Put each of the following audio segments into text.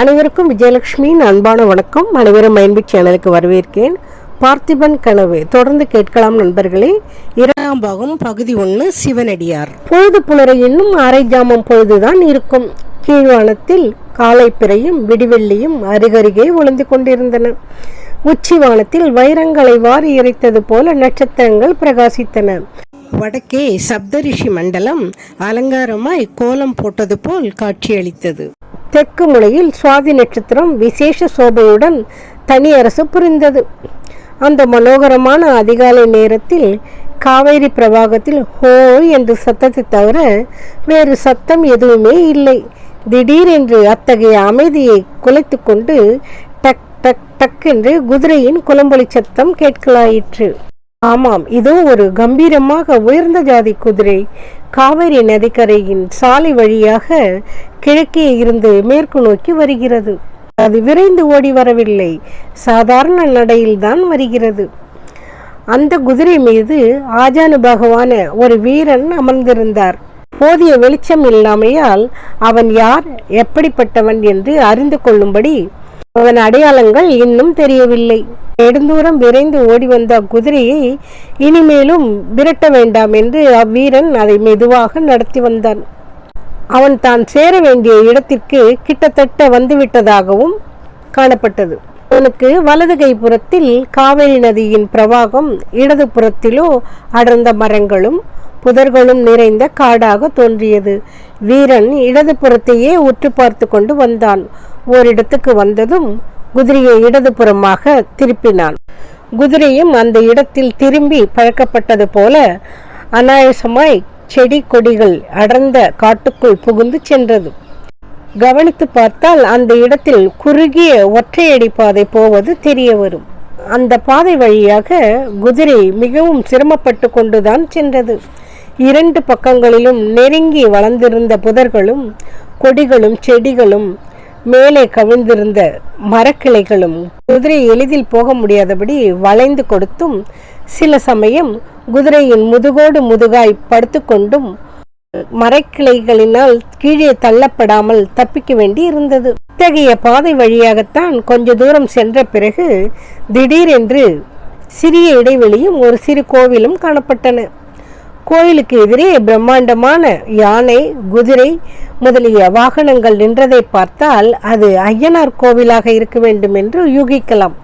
அனைவருக்கும் விஜயலட்சுமியின் அன்பான வணக்கம். அனைவரும் மைன்பி சேனலுக்கு வரவேற்கிறேன் பார்த்திபன் கனவு தொடர்ந்து கேட்கலாம் நண்பர்களே. இரண்டாம் பாகம் பகுதி ஒன்று சிவனடியார். பொழுது புலரை இன்னும் அரை ஜாமம் பொழுதுதான் இருக்கும். கீழ்வானத்தில் காலை பிறையும் விடிவெள்ளியும் அருகருகே ஒளிந்து கொண்டிருந்தன. உச்சிவானத்தில் வைரங்களை வாரி இறைத்தது போல நட்சத்திரங்கள் பிரகாசித்தன. வடக்கே சப்தரிஷி மண்டலம் அலங்காரமாய் கோலம் போட்டது போல் காட்சியளித்தது. தெற்கு முனையில் சுவாதி நட்சத்திரம் விசேஷ சோபையுடன் தனி அரசு புரிந்தது. அந்த மனோகரமான அதிகாலை நேரத்தில் காவேரி பிரவாகத்தில் ஹோ என்று சத்தத்தை தவிர வேறு சத்தம் எதுவுமே இல்லை. திடீரென்று அத்தகைய அமைதியை குலைத்து கொண்டு டக் டக் டக் என்று குதிரையின் குளம்பொலி சத்தம் கேட்கலாயிற்று. ஆமாம் இதோ ஒரு கம்பீரமாக உயர்ந்த ஜாதி குதிரை காவேரி நதிக்கரையின் சாலை வழியாக கிழக்கே இருந்து மேற்கு நோக்கி வருகிறது. அது விரைந்து ஓடி வரவில்லை. சாதாரண நடையில்தான் வருகிறது. அந்த குதிரை மீது ஆஜானுபாகவான ஒரு வீரன் அமர்ந்திருந்தார். போதிய வெளிச்சம் இல்லாமையால் அவன் யார் எப்படிப்பட்டவன் என்று அறிந்து கொள்ளும்படி அவன் அடையாளங்கள் இன்னும் தெரியவில்லை. நெடுந்தூரம் விரைந்து ஓடி வந்த அக்குதிரையை இனிமேலும் விரட்ட வேண்டாம் என்று அவ்வீரன் அதை மெதுவாக நடத்தி வந்தான். அவன் தான் சேர வேண்டிய இடத்திற்கு கிட்டத்தட்ட வந்துவிட்டதாகவும் காணப்பட்டது. அவனுக்கு வலது கைப்புறத்தில் காவிரி நதியின் பிரவாகம் இடது புறத்திலோ அடர்ந்த மரங்களும் புதர்களும் நிறைந்த காடாக தோன்றியது. வீரன் இடது புறத்தையே உற்று பார்த்து கொண்டு வந்தான். ஓரிடத்துக்கு வந்ததும் குதிரையை இடதுபுறமாக திருப்பினான். குதிரையும் அந்த இடத்தில் திரும்பி பழக்கப்பட்டது போல அனாயசமாய் செடி கொடிகள் அடர்ந்த காட்டுக்குள் புகுந்து சென்றது. கவனித்து பார்த்தால் அந்த இடத்தில் குறுகிய ஒற்றையடி பாதை போவது தெரிய வரும். அந்த பாதை வழியாக குதிரை மிகவும் சிரமப்பட்டு கொண்டுதான் சென்றது. இரண்டு பக்கங்களிலும் நெருங்கி வளர்ந்திருந்த புதர்களும் கொடிகளும் செடிகளும் மேலே கவிழ்ந்திருந்த மரக்கிளைகளும் குதிரை எளிதில் போக முடியாதபடி வளைந்து கொடுத்தும் சில சமயம் குதிரையின் முதுகோடு முதுகாய் படுத்துக்கொண்டும் மரக்கிளைகளினால் கீழே தள்ளப்படாமல் தப்பிக்க வேண்டி இருந்தது. இத்தகைய பாதை வழியாகத்தான் கொஞ்ச தூரம் சென்ற பிறகு திடீரென்று சிறிய இடைவெளியும் ஒரு சிறு கோவிலும் காணப்பட்டன. கோயிலுக்கு எதிரே பிரம்மாண்டமான யானை குதிரை முதலிய வாகனங்கள் நின்றதை பார்த்தால் அது ஐயனார் கோவிலாக இருக்க வேண்டும் என்று யூகிக்கலாம்.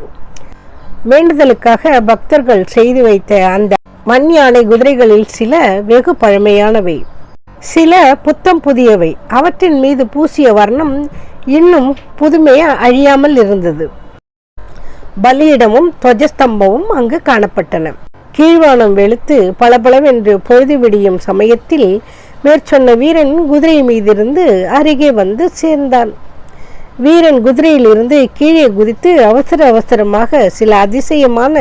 வேண்டுதலுக்காக பக்தர்கள் செய்து வைத்த அந்த மண் யானை குதிரைகளில் சில வெகு பழமையானவை. சில புத்தம் புதியவை. அவற்றின் மீது பூசிய வர்ணம் இன்னும் புதுமையா அழியாமல் இருந்தது. பலியிடமும் துவஜஸ்தம்பமும் அங்கு காணப்பட்டன. கீழ்வானம் வெளுத்து பளபளவென்று பொழுது விடியும் சமயத்தில் மேற்சொன்ன வீரன் குதிரை மீதிருந்து அருகே வந்து சேர்ந்தான். வீரன் குதிரையிலிருந்து கீழே குதித்து அவசர அவசரமாக சில அதிசயமான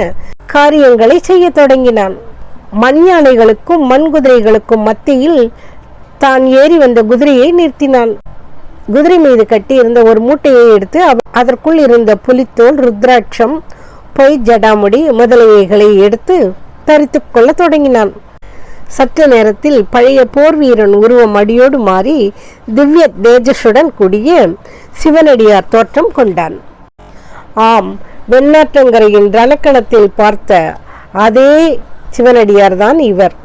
காரியங்களை செய்ய தொடங்கினான். மண் யானைகளுக்கும் மண் குதிரைகளுக்கும் மத்தியில் தான் ஏறி வந்த குதிரையை நிறுத்தினான். குதிரை மீது கட்டி இருந்த ஒரு மூட்டையை எடுத்து அதற்குள் இருந்த புலித்தோல் ருத்ராட்சம் பொய் ஜடாமுடி முதலியவைகளை எடுத்து தரித்து கொள்ள தொடங்கினான். சற்று நேரத்தில் பழைய போர் வீரன் உருவம் அடியோடு மாறி திவ்ய தேஜஸுடன் கூடிய சிவனடியார் தோற்றம் கொண்டான். ஆம் வெண்ணாற்றங்கரையின் ரணக்கணத்தில் பார்த்த அதே சிவனடியார் தான் இவர்.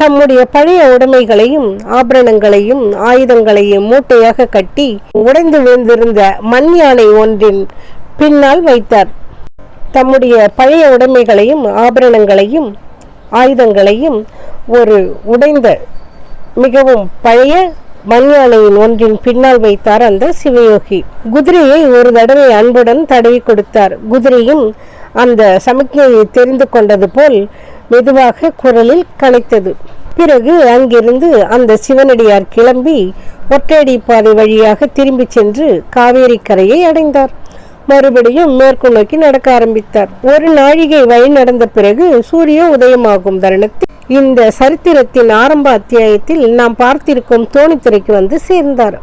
தம்முடைய பழைய உடைமைகளையும் ஆபரணங்களையும் ஆயுதங்களையும் மூட்டையாக கட்டி உடைந்து விழுந்திருந்த மண் யானை ஒன்றின் பின்னால் வைத்தார். தம்முடைய பழைய உடைமைகளையும் ஆபரணங்களையும் ஆயுதங்களையும் ஒரு உடைந்த மிகவும் பழைய மண்யானையின் ஒன்றின் பின்னால் வைத்தார் அந்த சிவயோகி. குதிரையை ஒரு தடவை அன்புடன் தடவி கொடுத்தார். குதிரையும் அந்த சமிக்ஞையை தெரிந்து கொண்டது போல் மெதுவாக குரலில் கலைத்தது பிறகு அங்கிருந்து அந்த சிவனடியார் கிளம்பி ஒற்றையடி பாதை வழியாக திரும்பிச் சென்று காவேரி கரையை அடைந்தார். மறுபடியும் மேற்கு நோக்கி நடக்க ஆரம்பித்தார். ஒரு நாழிகை வழி நடந்த பிறகு சூரிய உதயமாகும் தருணத்தில் இந்த சரித்திரத்தின் ஆரம்ப அத்தியாயத்தில் நாம் பார்த்திருக்கும் தோணித்துறைக்கு வந்து சேர்ந்தார்.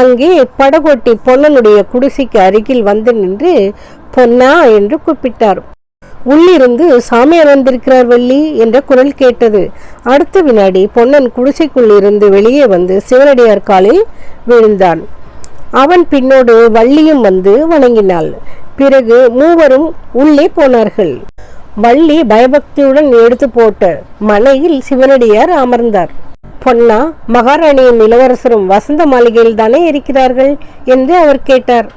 அங்கே படகோட்டி பொன்னனுடைய குடிசைக்கு அருகில் வந்து நின்று பொன்னா என்று கூப்பிட்டார். உள்ளிருந்து சாமியார் வந்திருக்கிறார் வள்ளி என்ற குரல் கேட்டது. அடுத்த வினாடி பொன்னன் குடிசைக்குள் இருந்து வெளியே வந்து சிவனடியார் காலில் விழுந்தான். அவன் பின்னோடு வள்ளியும் வந்து வணங்கினாள். பிறகு மூவரும் உள்ளே போனார்கள். வள்ளி பயபக்தியுடன் எடுத்து போட்ட மனையில் சிவனடியார் அமர்ந்தார். பொன்னா மகாராணியும் இளவரசரும் வசந்த மாளிகையில் தானே இருக்கிறார்கள்? என்று அவர் கேட்டார்.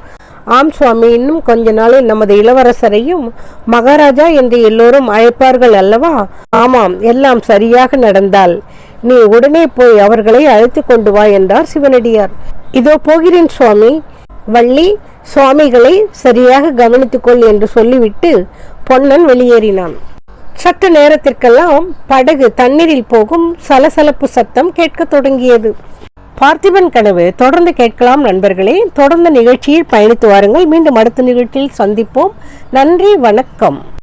ஆம் சுவாமி இன்னும் கொஞ்ச நாளில் நமது இளவரசரையும் மகாராஜா என்று எல்லோரும் அழைப்பார்கள் அல்லவா? ஆமாம் எல்லாம் சரியாக நடந்தால். நீ உடனே போய் அவர்களை அழைத்து கொண்டு வா என்றார் சிவனடியார். இதோ போகிறேன் சுவாமி. வள்ளி சுவாமிகளை சரியாக கவனித்துக்கொள் என்று சொல்லிவிட்டு பொன்னன் வெளியேறினான். சற்று நேரத்திற்கெல்லாம் படகு தண்ணீரில் போகும் சலசலப்பு சத்தம் கேட்கத் தொடங்கியது. பார்த்திபன் கனவு தொடர்ந்து கேட்கலாம் நண்பர்களே. தொடர்ந்து நிகழ்ச்சியில் பயணித்து வாருங்கள். மீண்டும் அடுத்த நிகழ்ச்சியில் சந்திப்போம். நன்றி வணக்கம்.